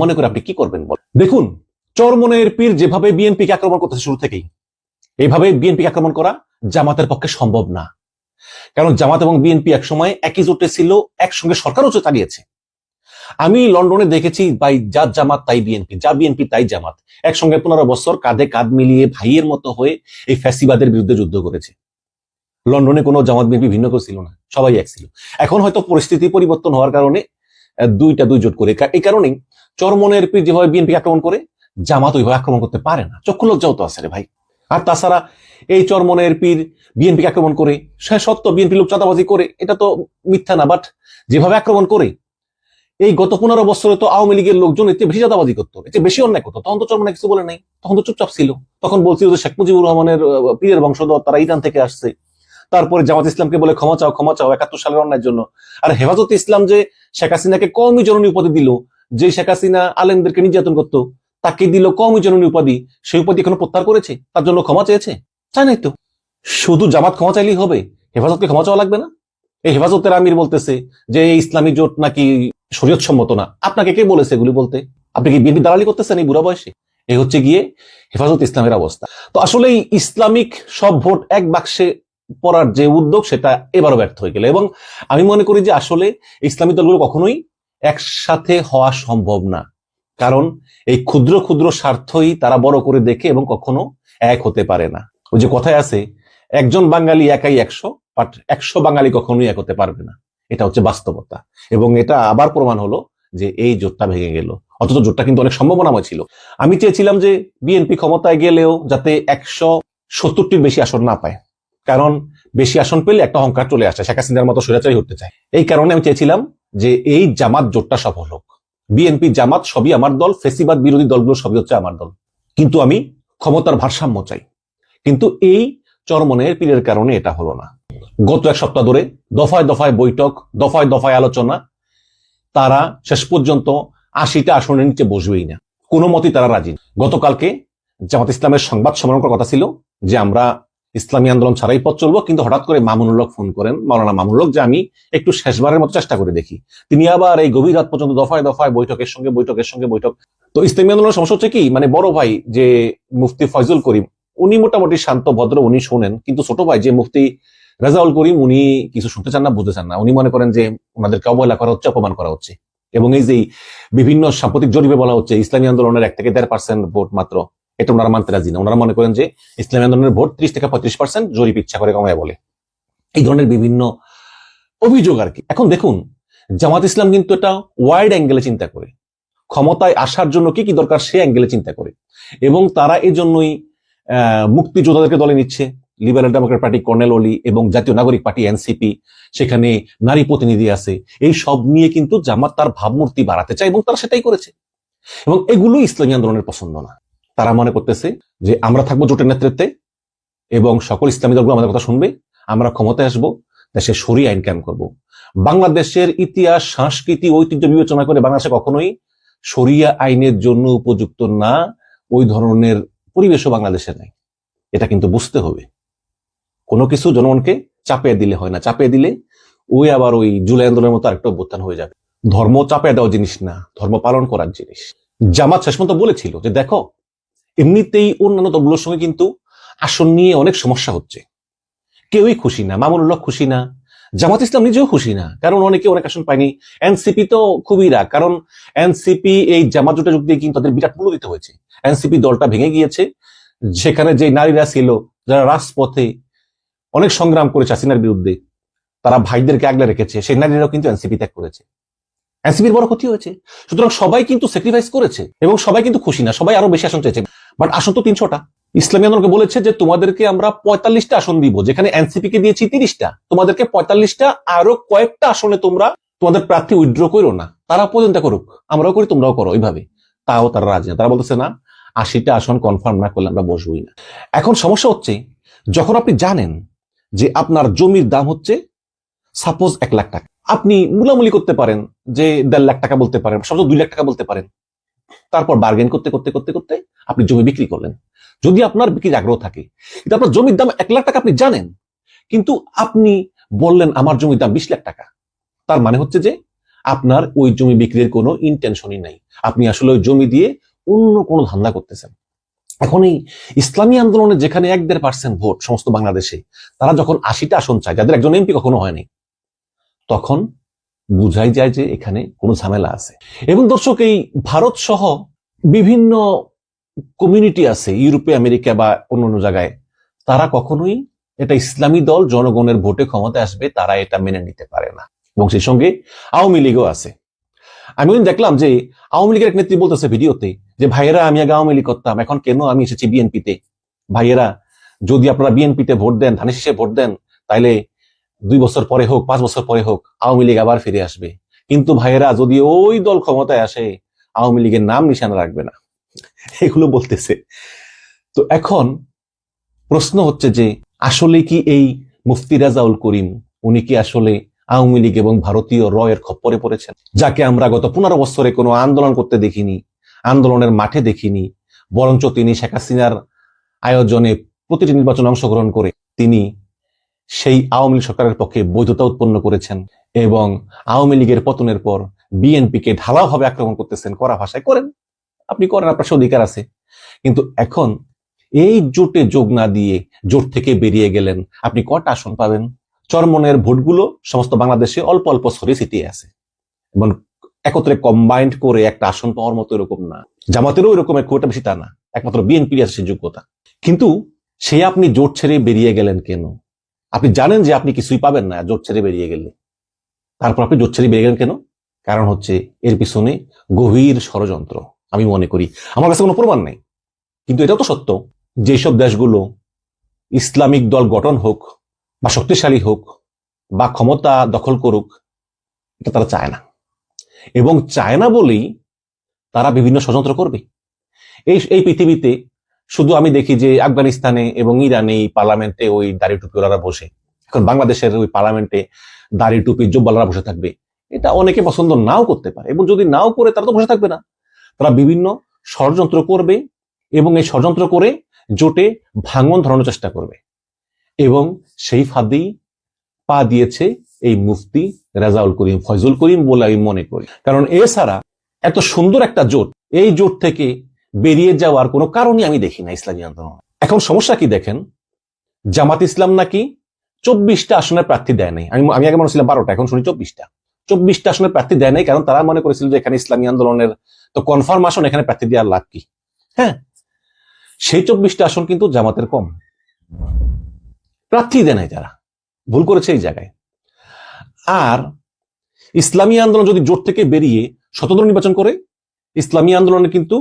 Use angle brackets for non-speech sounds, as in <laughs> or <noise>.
মনে করে আপনি কি করবেন বল দেখুন চরমনের পীর যেভাবে বিএনপিকে আক্রমণ করতেছে শুরু থেকেই, এইভাবে বিএনপিকে আক্রমণ করা জামাতের পক্ষে সম্ভব না। কারণ জামাত এবং বিএনপি একসময় একই জোটে ছিল, একসঙ্গে সরকারও চালিয়েছে। আমি লন্ডনে দেখেছি, ভাই যা জামাত তাই বিএনপি যা বিএনপি তাই জামাত। একসঙ্গে পনেরো বছর কাঁধে কাঁধ মিলিয়ে ভাইয়ের মতো হয়ে এই ফ্যাসিবাদের বিরুদ্ধে যুদ্ধ করেছে। লন্ডনে কোনো জামাত বিএনপি ভিন্ন কেউ ছিল না, সবাই এক ছিল। এখন হয়তো পরিস্থিতি পরিবর্তন হওয়ার কারণে দুইটা দুই জোট করে এই কারণেই চরমনের পীর যেভাবে বিএনপি আক্রমণ করে, জামাত ওইভাবে আক্রমণ করতে পারে না। চক্ষু লজ্জাও তো আছে রে ভাই। আর তাছাড়া এই চরমনের পীর বিএনপি আক্রমণ করে, সে সত্য বিএনপি লোক চাঁদাবাজি করে, এটা তো মিথ্যা না বাট যেভাবে আক্রমণ করে, এই গত পনেরো বছরে তো আওয়ামী লীগের লোকজন এতে বেশি চাঁদাবাজি করতো এতে বেশি অন্যায় করতো। তখন তো চরমনে কিছু বলে নাই, তখন তো চুপচাপ ছিল। তখন বলছিল যে শেখ মুজিবুর রহমানের পীরের বংশধর, তারা ইরান থেকে আসছে। তারপরে জামাত ইসলামকে বলে, ক্ষমা চাও ক্ষমা চাও, একাত্তর সালের অন্যায়ের জন্য। আর হেফাজত ইসলাম যে শেখ হাসিনাকে কমই জননী উপাধি দিল যে শেখ হাসিনা আলেমদেরকে নির্যাতন করতো, তাকে দিল কমই জননী উপাধি। সেই উপাধি এখনও প্রত্যাহার করেছে? তার জন্য ক্ষমা চেয়েছে? চায় নাই তো। শুধু জামাত ক্ষমা চাইলেই হবে, হেফাজতকে ক্ষমা চাওয়া লাগবে না? এই হেফাজতের আমির বলতেছে যে ইসলামী জোট নাকি শরীয়ত সম্মত না। আপনাকে কে বলেছে এগুলি বলতে? আপনি কি বিএনপি দালালি করতেছেন এই বুড়া বয়সে? এই হচ্ছে গিয়ে হেফাজত ইসলামের অবস্থা। তো আসলে এই ইসলামিক সব ভোট এক বাক্সে পড়ার যে উদ্যোগ, সেটা এবারও ব্যর্থ হয়ে গেল। এবং আমি মনে করি যে আসলে ইসলামী দলগুলো কখনোই একসাথে হওয়া সম্ভব না। কারণ এই ক্ষুদ্র ক্ষুদ্র স্বার্থই তারা বড় করে দেখে এবং কখনো এক হতে পারে না। ওই যে কথায় আছে, একজন বাঙালি একাই একশো বাট একশো বাঙালি কখনোই এক হতে পারবে না। এটা হচ্ছে বাস্তবতা। এবং এটা আবার প্রমাণ হলো যে এই জোটটা ভেঙে গেল। অথচ জোটটা কিন্তু অনেক সম্ভাবনাময় ছিল। আমি চেয়েছিলাম যে বিএনপি ক্ষমতায় গেলেও যাতে একশো সত্তরটির বেশি আসন না পায়। কারণ বেশি আসন পেলে একটা অহংকার চলে আসে, শেখ হাসিনার মতো স্বৈরাচারী হতে চায়। এই কারণে আমি চেয়েছিলাম যে এই জামাত জোটটা সফল হোক বিএনপি জামাত সবই আমার দল, ফেসিবাদ বিরোধী দলগুলো সবই হচ্ছে আমার দল। কিন্তু আমি ক্ষমতার ভারসাম্য চাই। কিন্তু এই চরমনের পীরের কারণে এটা হলো না। গত এক সপ্তাহ ধরে দফায় দফায় বৈঠক, দফায় দফায় আলোচনা। তারা শেষ পর্যন্ত আশিটা আসনের নিচে বসবেই না। কোনো মতেই তারা রাজি গতকালকে জামাত ইসলামের সংবাদ সম্মেলন করার কথা ছিল যে আমরা ইসলামী আন্দোলন ছাড়াই পথ চলবো, কিন্তু হঠাৎ করে মামুনুল হক ফোন করেন, মাওলানা মামুনুল হক যে আমি একটু শেষবারের মতো চেষ্টা করে দেখি। তিনি আবার এই গভীর রাত পর্যন্ত দফায় দফায় বৈঠকের সঙ্গে বৈঠকের সঙ্গে বৈঠক। তো ইসলামী আন্দোলনের সমস্যা হচ্ছে কি মানে বড় ভাই যে মুফতি ফয়জুল করিম, উনি মোটামুটি শান্ত, ভদ্র, উনি শোনেন, কিন্তু ছোট ভাই যে মুফতি রাজাউল করিম, উনি কিছু শুনতে চান না, বুঝতে চান না। উনি মনে করেন যে ওনাদেরকে অবহেলা করা হচ্ছে, অপমান করা হচ্ছে। এবং এই যে বিভিন্ন সাম্প্রতিক জরিপে বলা হচ্ছে, ইসলামী আন্দোলনের এক থেকে দেড় পার্সেন্ট ভোট মাত্র। এটা ওনারা মানতে রাজি না। ওনারা মনে করেন যে ইসলামী আন্দোলনের ভোট ত্রিশ থেকে পঁয়ত্রিশ পার্সেন্ট জরিপ ইচ্ছা করে কমায় বলে। এই ধরনের বিভিন্ন অভিযোগ আর কি। এখন দেখুন, জামাত ইসলাম কিন্তু এটা ওয়াইড অ্যাঙ্গেলে চিন্তা করে। ক্ষমতায় আসার জন্য কি কি দরকার সে অ্যাঙ্গেলে চিন্তা করে। এবং তারা এই জন্যই মুক্তিযোদ্ধাদেরকে দলে নিচ্ছে। লিবারেল ডেমোক্রেট পার্টি কর্নেল অলি এবং জাতীয় নাগরিক পার্টি এনসিপি সেখানে নারী প্রতিনিধি আছে। এই সব নিয়ে কিন্তু জামাত তার ভাবমূর্তি বাড়াতে চায় এবং তারা সেটাই করেছে। এবং এগুলো ইসলামী আন্দোলনের পছন্দ না। তারা মনে করতেছে যে আমরা থাকব জোটের নেতৃত্বে এবং সকল ইসলামী দলগুলো আমাদের কথা শুনবে, আমরা ক্ষমতায় আসব, দেশে সরিয়ে আইন ক্যাম্প করব। বাংলাদেশের ইতিহাস, সংস্কৃতি, ঐতিহ্য বিবেচনা করে বাংলাদেশে কখনোই সরিয়া আইনের জন্য উপযুক্ত না, ওই ধরনের পরিবেশও বাংলাদেশে নাই। এটা কিন্তু বুঝতে হবে। কোনো কিছু জনগণকে চাপিয়ে দিলে হয় না। চাপিয়ে দিলে ওই আবার ওই জুলাই আন্দোলনের মতো আরেকটা অভ্যুত্থান হয়ে যাবে। ধর্ম চাপিয়ে দেওয়া জিনিস না। ধর্ম পালন করার জিনিস। জামাত শেষ মতো বলেছিল যে, দেখো এমনিতেই অন্যান্য দলগুলোর সঙ্গে কিন্তু আসন নিয়ে অনেক সমস্যা হচ্ছে। কেউই খুশি না মামুনুল্লাহ খুশি না, জামাত ইসলাম নিজেও খুশি না, কারণ অনেকে অনেক আসন পায়নি। এনসিপি তো খুবই রাগ, কারণ এনসিপি এই জামাত জোটে যোগ দিয়ে কিন্তু তাদের বিরাট মূল্য দিতে হয়েছে। এনসিপি দলটা ভেঙে গিয়েছে, সেখানে যে নারীরা ছিল, যারা রাজপথে অনেক সংগ্রাম করেছে হাসিনার বিরুদ্ধে, তারা ভাইদেরকে আগলে রেখেছে, সেই নারীরাও কিন্তু এনসিপি ত্যাগ করেছে। এনসিপির বড় ক্ষতি হয়েছে। সুতরাং সবাই কিন্তু স্যাক্রিফাইস করেছে এবং সবাই কিন্তু খুশি না, সবাই আরও বেশি আসন চেয়েছে। বাট আসন তো তিনশোটা। ইসলামী আন্দোলনকে বলেছে যে তোমাদেরকে আমরা পঁয়তাল্লিশটা আসন দিব, যেখানে এনসিপি কে দিয়েছি তিরিশটা। তোমাদেরকে পঁয়তাল্লিশটা আরও কয়েকটা আসনে তোমরা তোমাদের প্রার্থী উইথড্র করো না। তারা পর্যন্ত করুক, আমরাও করি, তোমরাও করো ওইভাবে। তাও তারা রাজি না তারা বলতেছে, না, আশিটা আসন কনফার্ম না করলে আমরা বসবই না। এখন সমস্যা হচ্ছে, যখন আপনি জানেন যে আপনার জমির দাম হচ্ছে সাপোজ এক লাখ টাকা। আপনি মুলামুলি করতে পারেন যে দেড় লাখ টাকা বলতে পারেন, সর্বোচ্চ দুই লাখ টাকা বলতে পারেন। তারপর বার্গেন করতে করতে করতে করতে আপনি জমি বিক্রি করলেন। যদি আপনার বিক্রির আগ্রহ থাকে, কিন্তু আপনার জমির দাম এক লাখ টাকা আপনি জানেন, কিন্তু আপনি বললেন আমার জমির দাম বিশ লাখ টাকা, তার মানে হচ্ছে যে আপনার ওই জমি বিক্রির কোনো ইন্টেনশনই নাই। আপনি আসলে ওই জমি দিয়ে অন্য কোনো ধান্দা করতেছেন। এখন এই ইসলামী আন্দোলনে যেখানে এক দেড় পার্সেন্ট ভোট সমস্ত বাংলাদেশে, তারা যখন আশিটা আসন চায়, যাদের একজন এমপি কখনো হয়নি তখন বুঝাই যায় যে এখানে কোনো ঝামেলা আছে। এবং দর্শক, এই ভারত সহ বিভিন্ন কমিউনিটি আছে ইউরোপে আমেরিকা বা অন্য অন্য জায়গায়, তারা কখনোই এটা ইসলামী দল, জনগণের ভোটে ক্ষমতায় আসবে, তারা এটা মেনে নিতে পারে না। এবং সেই সঙ্গে আওয়ামী লীগও আছে। আমি দেখলাম যে আওয়ামী লীগের এক নেত্রী বলতেছে ভিডিওতে যে, ভাইয়েরা, আমি আগে আওয়ামী লীগ করতাম, এখন কেন আমি এসেছি বিএনপিতে? ভাইয়েরা, যদি আপনারা বিএনপিতে ভোট দেন, ধানের শীষে ভোট দেন, তাইলে দুই বছর পরে হোক, পাঁচ বছর পরে হোক, আওয়ামী লীগ আবার ফিরে আসবে। কিন্তু ভাইয়েরা, যদি ওই দল ক্ষমতায় আসে, আওয়ামী লীগের নাম নিশানা রাখবে না। <laughs> এগুলো বলতেছে। তো এখন প্রশ্ন হচ্ছে যে, আসলে কি এই মুফতি রাজাউল করিম, উনি কি আসলে আওয়ামী লীগ এবং ভারতীয় রয়ের খপ্পরে পড়েছেন? যাকে আমরা গত পনেরো বছরে কোনো আন্দোলন করতে দেখিনি, আন্দোলনের মাঠে দেখিনি, বরঞ্চ তিনি শেখ হাসিনার আয়োজনে প্রতিটি নির্বাচনে অংশগ্রহণ করে তিনি সেই আওয়ামী লীগ সরকারের পক্ষে বৈধতা উৎপন্ন করেছেন এবং আওয়ামী লীগের পতনের পর বিএনপিকে ঢালাওভাবে আক্রমণ করতেছেন করা ভাষায় করেন। আপনি করেন, আপনার সে অধিকার আছে। কিন্তু এখন এই জোটে যোগ না দিয়ে জোট থেকে বেরিয়ে গেলেন, আপনি কটা আসন পাবেন? চরমনের ভোটগুলো সমস্ত বাংলাদেশে অল্প অল্প ছড়িয়ে ছিটিয়ে আছে। এবং একত্রে কম্বাইন্ড করে একটা আসন পাওয়ার মতো এরকম না। জামাতেরও এরকম খুব বেশি তা না। একমাত্র বিএনপির আছে সেই যোগ্যতা। কিন্তু সে আপনি জোট ছেড়ে বেরিয়ে গেলেন কেন? আপনি জানেন যে আপনি কিছুই পাবেন না জোট ছেড়ে বেরিয়ে গেলে। তারপর আপনি জোট ছেড়ে বেরিয়ে গেলেন কেন? কারণ হচ্ছে এর পিছনে গভীর ষড়যন্ত্র। আমি মনে করি। আমার কাছে কোনো প্রমাণ নেই। কিন্তু এটাও তো সত্য যেসব দেশগুলো ইসলামিক দল গঠন হোক বা শক্তিশালী হোক বা ক্ষমতা দখল করুক, এটা তারা চায় না। এবং চায় না বলেই তারা বিভিন্ন ষড়যন্ত্র করবে। এই এই পৃথিবীতে শুধু আমি দেখি যে আফগানিস্তানে এবং ইরানে এই পার্লামেন্টে ওই দাড়ি টুপিওয়ালারা বসে। এখন বাংলাদেশের ওই পার্লামেন্টে দাড়ি টুপি জব্বালারা বসে থাকবে। এটা অনেকে পছন্দ নাও করতে পারে। এবং যদি নাও করে, তারা তো বসে থাকবে না। তারা বিভিন্ন ষড়যন্ত্র করবে এবং এই ষড়যন্ত্র করে জোটে ভাঙন ধরানোর চেষ্টা করবে। এবং সেই ফাঁদেই পা দিয়েছে এই মুফতি রাজাউল করিম, ফয়জুল করিম বলে আমি মনে করি। কারণ এছাড়া এত সুন্দর একটা জোট, এই জোট থেকে বেরিয়ে যাওয়ার কোনো কারণই আমি দেখি না ইসলামী আন্দোলন। এখন সমস্যা কি দেখেন? জামাত ইসলাম নাকি চব্বিশটা আসনের প্রার্থী দেয় নাই। আমি আমি আগে মনে ছিলাম বারোটা, এখন শুনি চব্বিশটা। চব্বিশটা আসনে প্রার্থী দেয় নাই, কারণ তারা মনে করেছিল যে এখানে ইসলামী আন্দোলনের তো কনফার্ম আসন এখানে প্রার্থী দেওয়ার লাভ কি? হ্যাঁ? সেই চব্বিশটা আসন কিন্তু জামাতের কম। প্রার্থী দেয় নাই যারা ভুল করেছে এই জায়গায়। আর ইসলামী আন্দোলন যদি জোট থেকে বেরিয়ে স্বতন্ত্র নির্বাচন করে, ইসলামী আন্দোলনে কিন্তু